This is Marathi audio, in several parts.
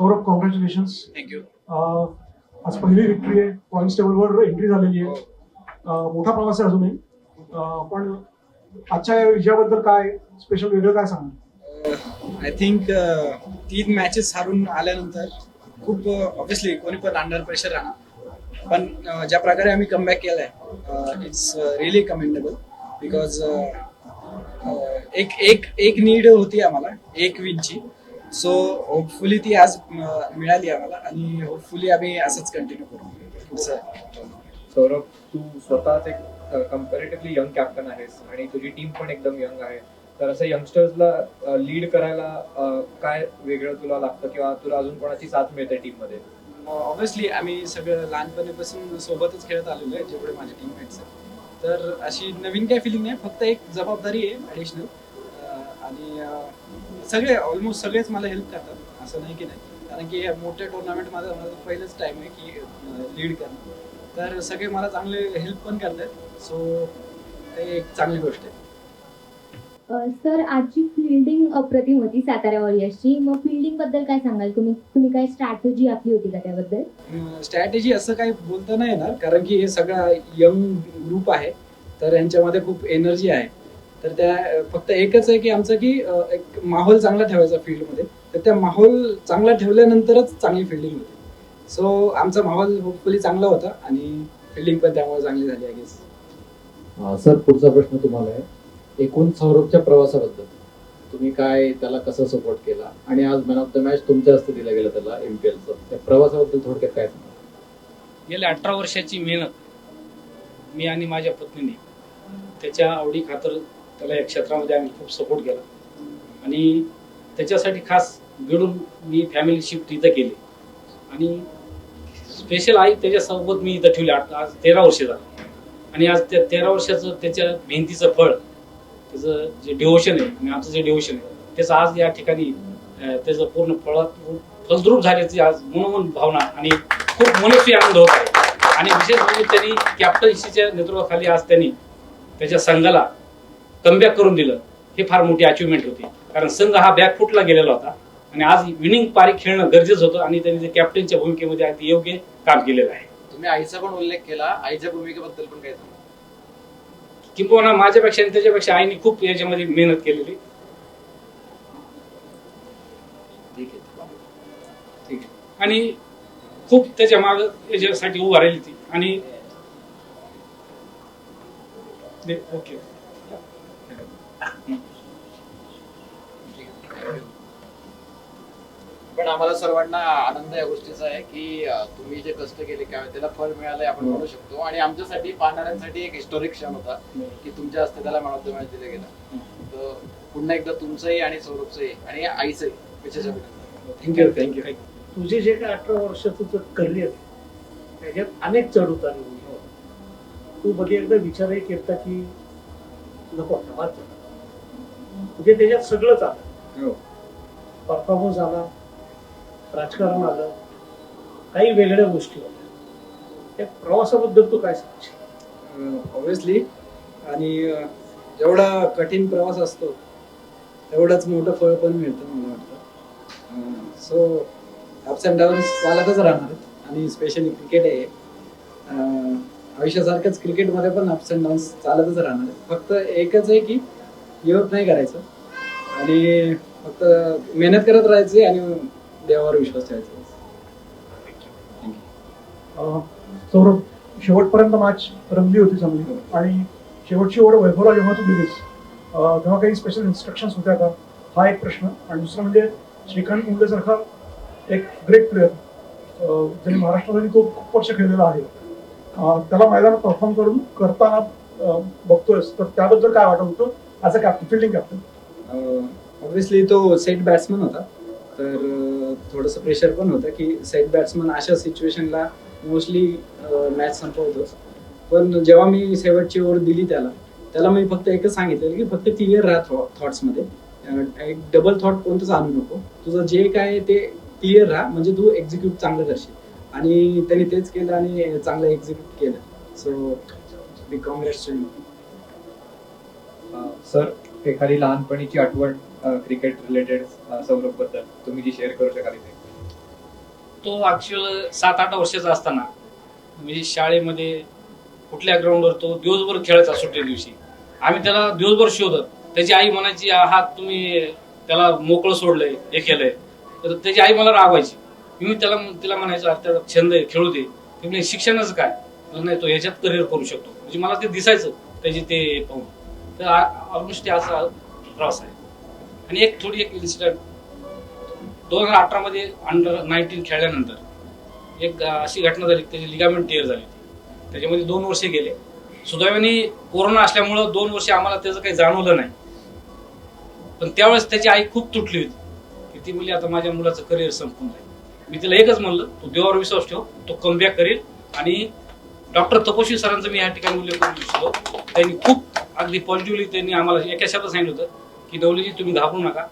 सौरभ कॉंग्रॅच्युलेशन्स थँक्यू आज पहिली विक्ट्री आहे. पॉईंट्स टेबलवर एंट्री झालेली आहे. मोठा प्रवास आहे अजूनही. पण आजच्या या विजयाबद्दल काय स्पेशल वेगळं काय सांगा आय थिंक तीन मॅचेस हारून आल्यानंतर खूप ऑब्विसली कोणी पण अंडर प्रेशर राहणार. पण ज्या प्रकारे आम्ही कमबॅक केलाय इट्स रिअली कमेंडेबल बिकॉज एक एक एक नीड होती आम्हाला एक विनची सो होपफुली ती आज मिळाली आम्हाला आणि होपफुली आम्ही असंच कंटिन्यू करू. पुढचं सौरभ तू स्वतःच एक कम्पॅरेटिव्हली यंग कॅप्टन आहेस आणि तुझी टीम पण एकदम यंग आहे. तर असं यंगस्टर्सला लीड करायला काय वेगळं तुला लागतं किंवा तुला अजून कोणाची साथ मिळते टीममध्ये? ऑब्व्हियसली आम्ही सगळं लहानपणीपासून सोबतच खेळत आलेलो आहे जेवढे माझे टीममेट्स आहेत. तर अशी नवीन काय फिलिंग नाही फक्त एक जबाबदारी आहे ॲडिशनल आणि सगळे ऑलमोस्ट सगळेच मला हेल्प करतात. असं नाही की नाही. कारण की मोठ्या टुर्नामेंट माझा पहिलंच टाइम आहे की लीड करणं. तर सगळे मला चांगले हेल्प पण करतात. सो ते एक चांगली गोष्ट आहे. सर आजची फिल्डिंग अप्रतिम होती सातारा वॉरियर्सची मग फिल्डिंगबद्दल काय सांगाल? तुम्ही तुम्ही काय स्ट्रॅटेजी आपली होती का त्याबद्दल? स्ट्रॅटेजी असं काही बोलता नाही येणार. कारण की हे सगळा यंग ग्रुप आहे. तर यांच्यामध्ये खूप एनर्जी आहे. तर त्या फक्त एकच आहे की आमचं की एक माहोल चांगला ठेवायचा फील्डमध्ये. तर त्या माहोल चांगला ठेवल्यानंतरच चांगली फिल्डिंग होती. सो आमचा माहोल होपफुली चांगला होता आणि फिल्डिंग पण त्यामुळे चांगली झाली आय गेस अं, सर पुढचा प्रश्न तुम्हाला आहे. एकूण सौरभच्या प्रवासाबद्दल तुम्ही काय त्याला कसं सपोर्ट केला? आणि आज मॅन ऑफ द मॅच तुमच्या हस्ते दिला गेला त्याला एमपीएलचं त्या प्रवासाबद्दल थोडक्यात काय सांगा गेल्या अठरा वर्षाची मेहनत मी आणि माझ्या पत्नीने त्याच्या आवडी खातर त्याला या क्षेत्रामध्ये आम्ही खूप सपोर्ट केला. आणि त्याच्यासाठी खास मिळून मी फॅमिली शिफ्ट इथं केली. आणि स्पेशल आई त्याच्यासोबत मी इथं ठेवली. आठ आज तेरा वर्ष झालं. आणि आज त्या तेरा वर्षाचं त्याच्या मेहनतीचं फळ त्याचं जे डिवोशन आहे आणि आमचं जे डिवोशन आहे त्याचं आज या ठिकाणी त्याचं पूर्ण फळात फलद्रूप झाल्याची आज मनोमन भावना आणि खूप मनस्वी आनंद होत आहे. आणि विशेष म्हणजे त्यांनी कॅप्टन्सीच्या नेतृत्वाखाली आज त्यांनी त्याच्या संघाला कमबॅक करून दिलं हे फार मोठी अचिव्हमेंट होती. कारण संघ हा बॅक फुटला गेलेला होता. आणि आज विनिंग पारी खेळणं गरजेचं होतं आणि त्यांनी ते कॅप्टनच्या भूमिकेमध्ये अगदी योग्य काम केलेलं आहे. तुम्ही आईचा पण उल्लेख केला. आईच्या भूमिकेबद्दल पण काय सांगा. किंबहुना माझ्यापेक्षा आणि त्याच्यापेक्षा आईने खूप याच्यामध्ये मेहनत केलेली. आहे आहे. आणि खूप त्याच्या माग याच्यासाठी उभा राहिली ती. आणि ओके. पण आम्हाला सर्वांना आनंद या गोष्टीचा आहे की तुम्ही जे कष्ट केले काय त्याला फळ मिळालंय आपण म्हणू शकतो. आणि आमच्यासाठी पाहणाऱ्यांसाठी एक हिस्टॉरिक क्षण होता की तुमच्या हस्ते त्याला मॅन ऑफ द मॅच दिलं गेलं. तर पुन्हा एकदा तुमचंही आणि सौरभचंही आणि आईचंही विशेष अभिनंदन थँक्यू थँक्यू तुझे जे काय अठरा वर्षाचं करिअर त्याच्यात अनेक चढ उतार तू बघे एकदा विचारही केला की नको. म्हणजे त्याच्यात सगळंच आलं हो. परफॉर्मन्स आला राजकारण आलं काही वेगळ्या गोष्टी होत्या त्या प्रवासाबद्दल तू काय सांगशील ऑब्विसली आणि जेवढा कठीण प्रवास असतो तेवढंच मोठं फळ पण मिळतं मला वाटतं सो अप्स अँड डाऊन्स चालतच राहणार. आणि स्पेशली क्रिकेट आहे आयुष्यासारखंच क्रिकेटमध्ये पण अप्स अँड डाऊन्स चालतच राहणार फक्त एकच आहे की गिवअप नाही करायचं. आणि फक्त मेहनत करत राहायची आणि देवावर विश्वास ठेवायचा. सौरभ शेवटपर्यंत मॅच रंगली होती चांगली. आणि शेवटची ओढ वैभवला जेव्हा तू दिलीस तेव्हा काही स्पेशल इन्स्ट्रक्शन्स होत्या का? हा एक प्रश्न. आणि दुसरा म्हणजे श्रीकांत मुंडेसारखा एक ग्रेट प्लेअर ज्यांनी महाराष्ट्रासाठी तो खूप वर्ष खेळलेला आहे. त्याला मैदानात परफॉर्म करून करताना बघतोयस. तर त्याबद्दल काय वाटत होतं? As a captain fielding captain obviously तो सेट बॅट्समन होता. तर थोडंसं प्रेशर पण होतं की सेट बॅट्समन अशा सिच्युएशनला मोस्टली मॅच संपवतोच पण जेव्हा मी शेवटची ओव्हर दिली त्याला त्याला मी फक्त एकच सांगितलेलं की फक्त क्लिअर राहा थॉट्समध्ये. एक डबल थॉट कोणतंच आणू नको. तुझं जे काय आहे ते क्लिअर राहा म्हणजे तू एक्झिक्यूट चांगलं करशील. आणि त्यांनी तेच केलं आणि चांगलं एक्झिक्यूट केलं. सो बिग कॉंग्रेस सर एखादी लहानपणीची आठवण क्रिकेट रिलेटेड सौरभबद्दल तुम्ही जी शेअर करू शकाल इथे. तो ऍक्च्युअल सात आठ वर्षाचा असताना म्हणजे शाळेमध्ये कुठल्या ग्राउंडवर तो दिवसभर खेळायचा सुट्टी दिवशी. आम्ही त्याला दिवसभर शोधत. त्याची आई म्हणायची हा तुम्ही त्याला मोकळं सोडलंय हे केलंय. तर त्याची आई मला रागवायची. मी त्याला तिला म्हणायचं "अरे, त्याचा छंद आहे खेळू दे. ती म्हणजे शिक्षणाचं काय? नाही तो ह्याच्यात करिअर करू शकतो. म्हणजे मला ते दिसायचं त्याची ते पाहून. तर ऑलमोस्ट असा प्रवास आहे. आणि एक थोडी एक इन्सिडेंट दोन हजार अठरामध्ये अंडर नाईन्टीन खेळल्यानंतर एक अशी घटना झाली त्याची लिगामेंट टिअर झाली होती. त्याच्यामध्ये दोन वर्षे गेले. सुदैवाने कोरोना असल्यामुळं दोन वर्षे आम्हाला त्याचं काही जाणवलं नाही. पण त्यावेळेस त्याची आई खूप तुटली होती. की ती मुली आता माझ्या मुलाचं करिअर संपून जाईल. मी तिला एकच म्हणलं तू देवावर विश्वास ठेव तो कमबॅक करेल आणि डॉक्टर तपोशी सरांचा मी या ठिकाणी उल्लेख करू इच्छितो त्यांनी खूप अगदी पॉझिटिव्हली त्यांनी आम्हाला एका शब्दात सांगितलं होतं की डवलीजी तुम्ही घाबरू नका.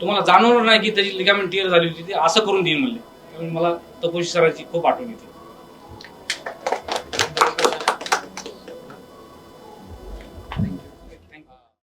तुम्हाला जाणवलं नाही की त्याची लिगामेंट टिअर झाली होती ते असं करून देईन म्हणले. त्यामुळे मला तपोशी सरांची खूप आठवण येते.